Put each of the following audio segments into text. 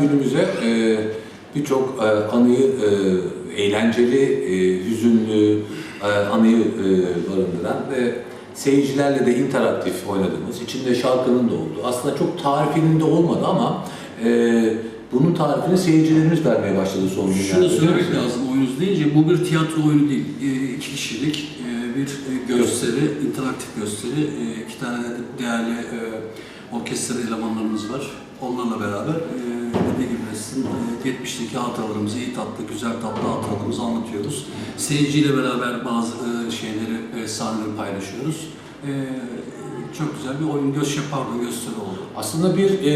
günümüze e, birçok e, anıyı e, eğlenceli, e, hüzünlü e, anıyı e, barındıran ve seyircilerle de interaktif oynadığımız, içinde şarkının da olduğu, aslında çok tarifinin de olmadı ama e, bunun tarifini seyircilerimiz vermeye başladı son günlerde. Şunu söylemek lazım oyunuz deyince bu bir tiyatro oyunu değil. E, iki kişilik e, bir e, gösteri, interaktif gösteri. E, iki tane de değerli e, orkestra elemanlarımız var. Onlarla beraber e, dediği gibi sizin e, 70'teki hatıralarımızı, iyi tatlı, güzel tatlı hatıralarımızı anlatıyoruz. Seyirciyle beraber bazı şeyleri, sahneleri paylaşıyoruz. E, çok güzel bir oyun, göz pardon gösteri oldu. Aslında bir e,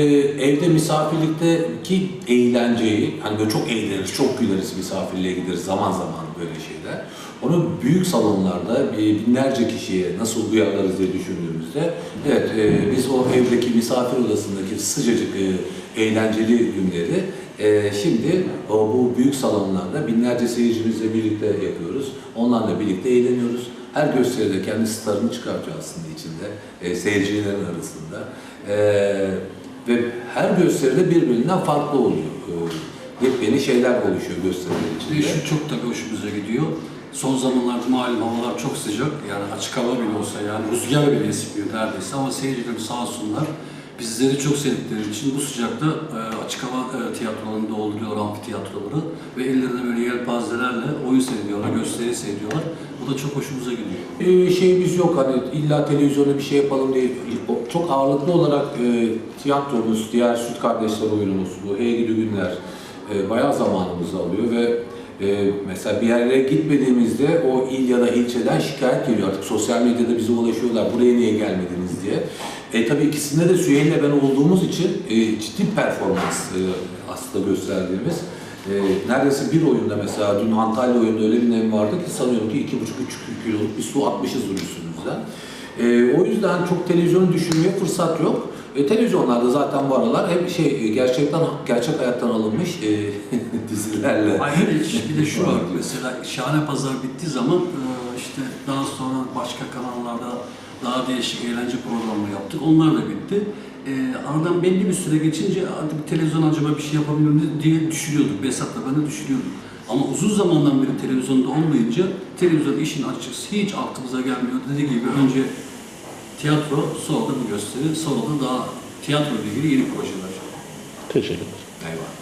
evde misafirlikteki eğlenceyi, hani böyle çok eğleniriz, çok güleriz misafirliğe gideriz zaman zaman böyle şeyler. Onu büyük salonlarda binlerce kişiye nasıl uyarlarız diye düşündüğümüzde, evet e, biz o evdeki misafir odasındaki sıcacık e, eğlenceli günleri e, şimdi o bu büyük salonlarda binlerce seyircimizle birlikte yapıyoruz. Onlarla birlikte eğleniyoruz. Her gösteride kendi starını çıkartıyor aslında içinde, e, seyircilerin arasında. E, ve her gösteride birbirinden farklı oluyor. E, yepyeni şeyler oluşuyor gösteriler içinde. şu çok tabii hoşumuza gidiyor. Son zamanlarda malum havalar çok sıcak. Yani açık hava bile olsa yani rüzgar bile esmiyor neredeyse ama seyircilerimiz sağ olsunlar. Bizleri çok sevdikleri için bu sıcakta e, açık hava e, tiyatrolarını dolduruyorlar, amfitiyatroları ve ellerinde böyle yelpazelerle oyun seyrediyorlar, gösteri seyrediyorlar. Bu da çok hoşumuza gidiyor. Ee, şeyimiz yok hani illa televizyonda bir şey yapalım diye çok ağırlıklı olarak e, tiyatromuz, diğer Süt Kardeşler oyunumuz, bu Hey Gidi Günler e, bayağı zamanımızı alıyor ve e, mesela bir yerlere gitmediğimizde o il ya da ilçeden şikayet geliyor artık sosyal medyada bize ulaşıyorlar buraya niye gelmediniz diye. E tabii ikisinde de Süheyl'le ben olduğumuz için e, ciddi performans e, aslında gösterdiğimiz. E, neredeyse bir oyunda mesela dün Antalya oyununda öyle bir nem vardı ki sanıyorum ki 2,5-3 kiloluk bir su atmışızdır üstümüzden. E, o yüzden çok televizyonu düşünmeye fırsat yok. E, televizyonlarda zaten bu aralar hep şey e, gerçekten gerçek hayattan alınmış e, dizilerle. Ayrıca bir de şu var mesela Şahane Pazar bittiği zaman e, işte daha sonra başka kanallarda daha değişik eğlence programları yaptık. Onlar da bitti. E, aradan belli bir süre geçince bir televizyon acaba bir şey yapabilir miyiz diye düşünüyorduk. Besat'la ben de düşünüyorduk. Ama uzun zamandan beri televizyonda olmayınca televizyon işin açıkçası hiç aklımıza gelmiyor. Dediği gibi önce tiyatro, sonra da bu gösteri, sonra da daha tiyatro ile ilgili yeni projeler. Teşekkürler. Eyvallah.